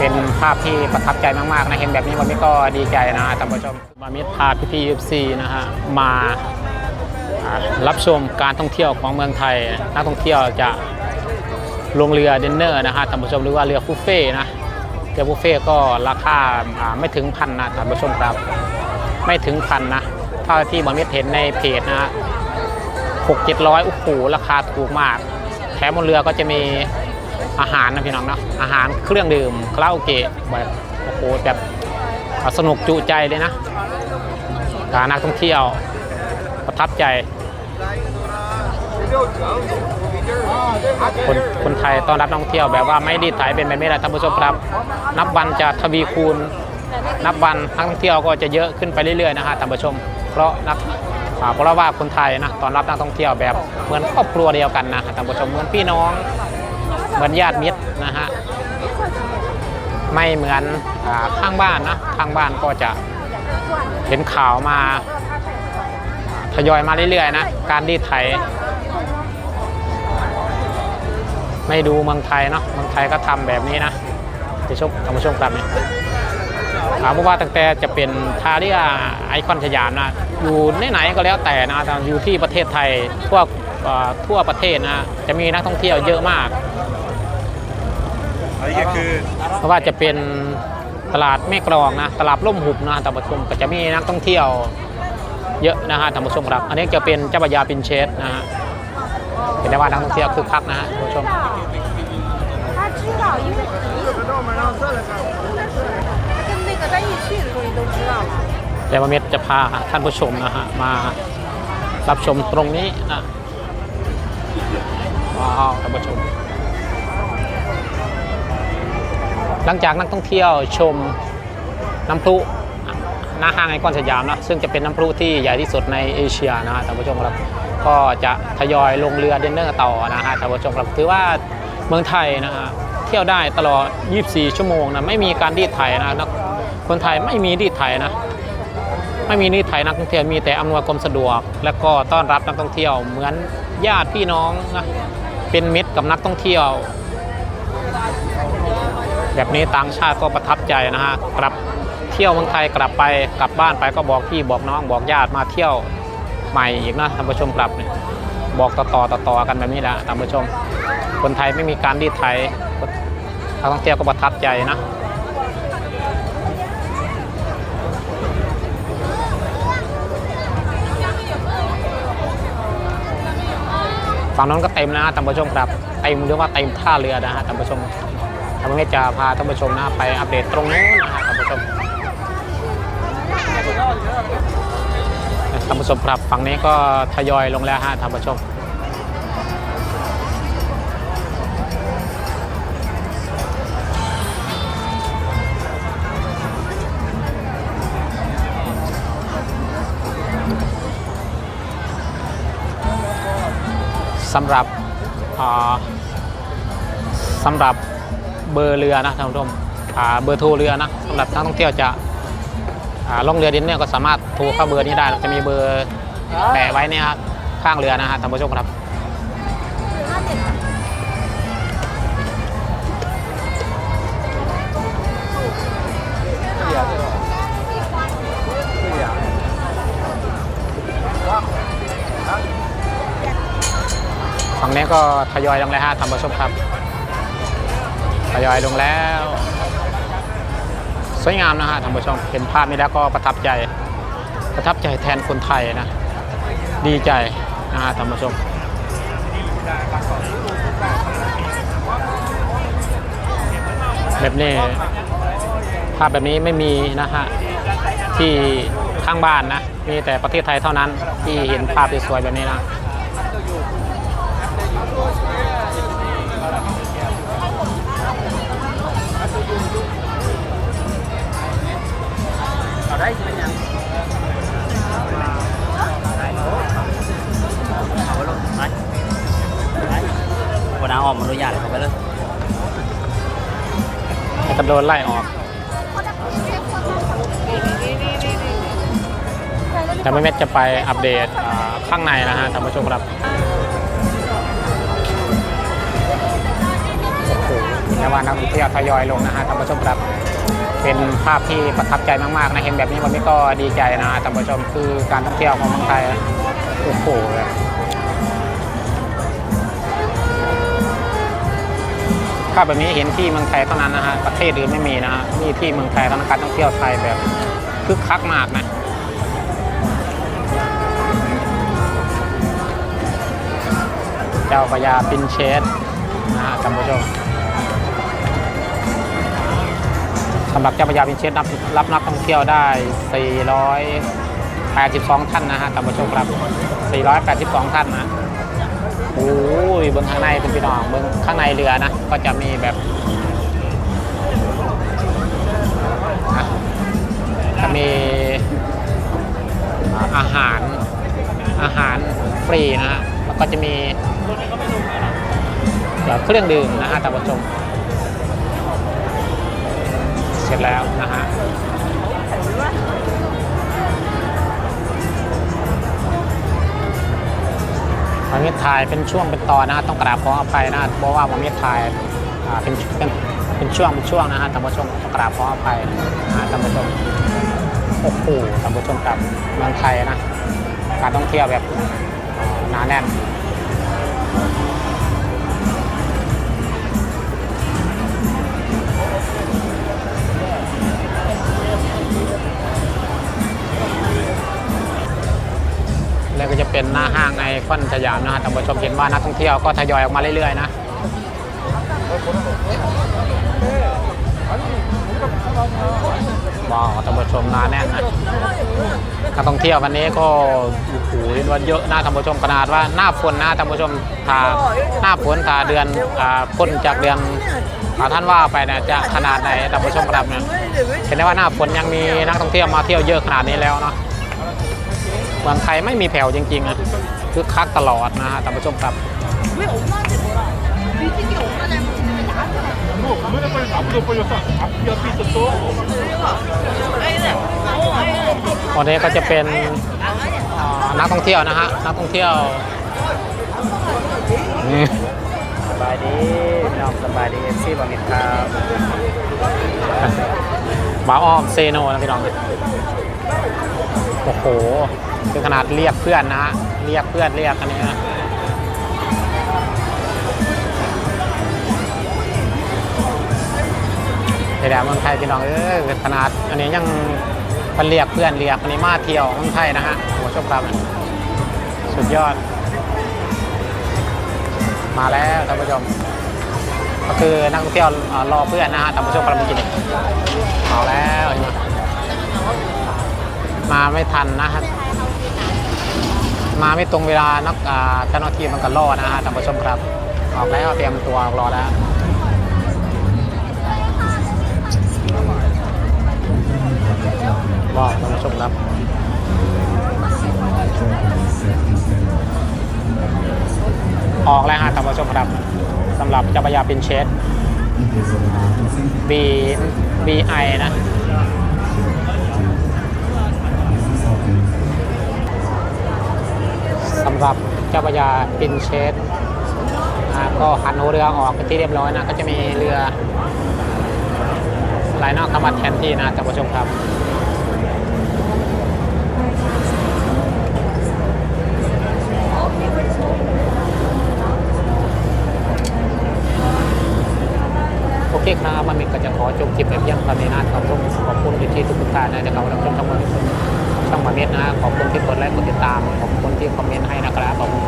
เป็นภาพที่ประทับใจมากๆนะเห็นแบบนี้วันนี้ก็ดีใจนะท่านผู้ชมมามิตรพาพี่พีเอฟซีนะฮะมารับชมการท่องเที่ยวของเมืองไทยนักท่องเที่ยวจะลงเรือเดนเนอร์นะฮะท่านผู้ชมหรือว่าเรือบุฟเฟ่นะเรือบุฟเฟ่ก็ราคาไม่ถึงพันนะท่านผู้ชมครับ ไม่ถึงพันนะเท่าที่มามิตรเห็นในเพจนะฮะหกเจ็ดร้อยโอ้โหราคาถูกมาก แถมบนเรือก็จะมี อาหารนะพี่น้องเนาะอาหารเครื่องดื่มคาราโอเกะแบบโอ้โหแบบสนุกจุใจเลยนะการนักท่องเที่ยวประทับใจ คนคนไทยต้อนรับนักท่องเที่ยวแบบว่าไม่ดีถ่ายเป็นไปไม่ได้ท่านผู้ชมครับ นับวันจะทวีคูณ นับวันนักท่องเที่ยวก็จะเยอะขึ้นไปเรื่อยๆนะฮะท่านผู้ชม เพราะนักเพราะว่าคนไทยนะตอนรับนักท่องเที่ยวแบบเหมือนครอบครัวเดียวกันนะท่านผู้ชมเหมือนพี่น้อง เหมือนญาติมิตรนะฮะไม่เหมือนอข้างบ้านนะข้างบ้านก็จะเห็นข่าวมาทยอยมาเรื่อยๆนะการดีดไถไม่ดูเมืองไทยเนาะเมืองไทยก็ทำแบบนี้นะจะชมท่านผู้ชมครับนี่ถามว่าตั้งแต่จะเป็นทาเรียไอคอนสยามนะอยู่ไหนๆก็แล้วแต่นะอยู่ที่ประเทศไทยทั่วทั่วประเทศนะจะมีนักท่องเที่ยวเยอะมาก เพราะว่าจะเป็นตลาดแม่กรองนะตลาดล่มหุบนะท่านผู้ชมก็จะมีนักท่องเที่ยวเยอะนะฮะท่านผู้ชมครับ อันนี้จะเป็นเจ้าพญญาปินเชสนะฮะเป็นได้ว่านักท่องเที่ยวคึกคักนะฮะท่านผู้ชมแล้วเม็จะพาท่านผู้ชมนะฮะมารับชมตรงนี้นะว้าวท่านผู้ชม หลังจากนักท่องเที่ยวชมน้ำพุหน้าห้างไอคอนสยามนะซึ่งจะเป็นน้ำพุที่ใหญ่ที่สุดในเอเชียนะฮะท่านผู้ชมครับก็จะทยอยลงเรือเดนเนอร์ต่อนะฮะท่านผู้ชมครับถือว่าเมืองไทยนะฮะเที่ยวได้ตลอด 24 ชั่วโมงนะไม่มีการรีดไถนะนักคนไทยไม่มีรีดไถนะไม่มีนิสัยนักท่องเที่ยวมีแต่อำนวยความสะดวก และก็ต้อนรับนักท่องเที่ยวเหมือนญาติพี่น้องนะเป็นมิตรกับนักท่องเที่ยว แบบนี้ต่างชาติก็ประทับใจนะฮะกลับเที่ยวเมืองไทยกลับไปกลับบ้านไปก็บอกพี่บอกน้องบอกญาติมาเที่ยวใหม่อีกนะท่านผู้ชมกลับเนี่ยบอกต่อต่อต่อต่อกันแบบนี้แหละท่านผู้ชม คนไทยไม่มีการรีดไถนักท่องเที่ยวก็ประทับใจนะฝั่งนั้นก็เต็มนะฮะท่านผู้ชมครับเต็มหรือว่าเต็มท่าเรือนะฮะท่านผู้ชม ทางนี้จะพาท่านผู้ชมนะไปอัปเดตตรงนู้นนะฮะท่านผู้ชมท่านผู้ชมครับฝั่งนี้ก็ทยอยลงแล้วฮะท่านผู้ชมสำหรับอ่าสำหรับ เบอร์เรือนะท่านผู้ชมอ่าเบอร์โทรเรือนะสำหรับนักท่องเที่ยวจะอ่าล่องเรือดินเนี่ยก็สามารถโทรเข้าเบอร์นี้ได้จะมีเบอร์แปะไว้เนี่ยครับข้างเรือนะฮะท่านผู้ชมครับฝั่งนี้ก็ทยอยลงแล้วฮะท่านผู้ชมครับ ทยอยลงแล้ว สวยงามนะฮะท่านผู้ชมเห็นภาพนี้แล้วก็ประทับใจ ประทับใจแทนคนไทยนะ ดีใจนะฮะท่านผู้ชมแบบนี้ภาพแบบนี้ไม่มีนะฮะที่ข้างบ้านนะ มีแต่ประเทศไทยเท่านั้นที่เห็นภาพสวยแบบนี้นะ เอาได้ใช่ไหมยังเอาไปลงไปไปหัวหน้าออกมาอนุญาตเขาไปเลยแล้วก็โดไล่ออกแต่ไม่เม็ดจะไปอัปเดตอ่าข้างในนะฮะท่านผู้ชมครับโอ้โหแต่ว่านักท่องเที่ยวทยอยลงนะฮะท่านผู้ชมครับ เป็นภาพที่ประทับใจมากๆนะเห็นแบบนี้วันนี้ก็ดีใจนะท่านผู้ชมคือการท่องเที่ยวของเมืองไทยโอ้โหแบบภาพแบบนี้เห็นที่เมืองไทยเท่านั้นนะฮะประเทศอื่นไม่มีนะฮะนี่ที่เมืองไทยเท่านั้นการท่องเที่ยวไทยแบบคึกคักมากนะเจ้าพระยาปินเชสนะฮะท่านผู้ชม สำหรับเจ้าพระยาปรินเชสรับรับนักท่องเที่ยวได้ 482 ท่านนะฮะท่านผู้ชมครับ 482 ท่านนะโอ้ยเบื้องข้างในเป็นพี่น้องเบื้องข้างในเรือนะ ก็จะมีแบบอะจะมีอาหารอาหารฟรีนะฮะแล้วก็จะมีเดี๋ยวเครื่องดื่มนะฮะท่านผู้ชม เสร็จแล้วนะฮะมาเมีถ่ายเป็นช่วงเป็นตอนนะฮะต้องกราบขออภัยนะเพราะว่ามาเมีถ่ายเป็นเป็นเป็นช่วงเป็นช่วงนะฮะท่านผู้ชมต้องกราบขออภัยนะฮะท่านผู้ชมโอ้โหท่านผู้ชมกับเมืองไทยนะการท่องเที่ยวแบบหนาแน่น แล้วก็จะเป็นหน้าห้างไอคอนสยามนะฮะท่านผู้ชมเห็นว่านักท่องเที่ยวก็ทยอยออกมาเรื่อยๆนะว้าวท่านผู้ชมหนาแน่นนะนักท่องเที่ยววันนี้ก็โอ้โหเรียกว่าเยอะหนะท่านผู้ชมขนาดว่าหน้าฝนนะท่านผู้ชมถ้าหน้าฝนถ้าเดือนอ่าพ้นจากเดือนอ่าท่านว่าไปนี่ยจะขนาดไหนท่านผู้ชมครับเนี่ยเห็นได้ว่าหน้าฝนยังมีนักท่องเที่ยวมาเที่ยวเยอะขนาดนี้แล้วเนาะ เมืองไทยไม่มีแผ่วจริงๆนะคือคักตลอดนะฮะท่านผู้ชมครับวันนี้ก็จะเป็นอ่านักท่องเที่ยวนะฮะนักท่องเที่ยวนี่สบายดีพี่น้องสบายดีเอฟซีบอมิดครับหมาอ้อมเซโนนะพี่น้องโอ้โห คือขนาดเรียกเพื่อนนะฮะเรียกเพื่อนเรียกอันนี้นะเดี๋ยวเมืองไทยพี่น้องเออขนาดอันนี้ยังมันเรียกเพื่อนเรียกอันนี้มาเที่ยวเมืองไทยนะฮะหัวชครับสุดยอด มาแล้วท่านผู้ชมก็คือนักท่องเที่ยวรอเพื่อนนะฮะท่านผู้ชมกำลังกินมาแล้วมมาไม่ทันนะครับ มาไม่ตรงเวลานักเจ้าหน้าที่มันก็รอนะฮะท่านผู้ชมครับ ออกแล้วเตรียมตัวรอแล้วบอกท่านผู้ชมครับออกแล้วฮะท่านผู้ชมครับสำหรับเจ้าพรยาปินเชส B B I นะ รับเจ้าพระยาปินเชสก็หันหัวเรือออกเป็นที่เรียบร้อยนะ ก็จะมีเรือลายนอกเข้ามาแทนที่นะท่านผู้ชมครับโอเคครับมันมีก็จะขอจบคลิปแบบยังตอนนี้นะขอบคุณขอบคุณที่ทุกท่านนะที่เขารับชมช่องมา ช่องมาเม็ดนะขอบคุณที่กดไลค์กดติดตามขอบคุณที่คอมเมนต์ให้นะครับขอบคุณ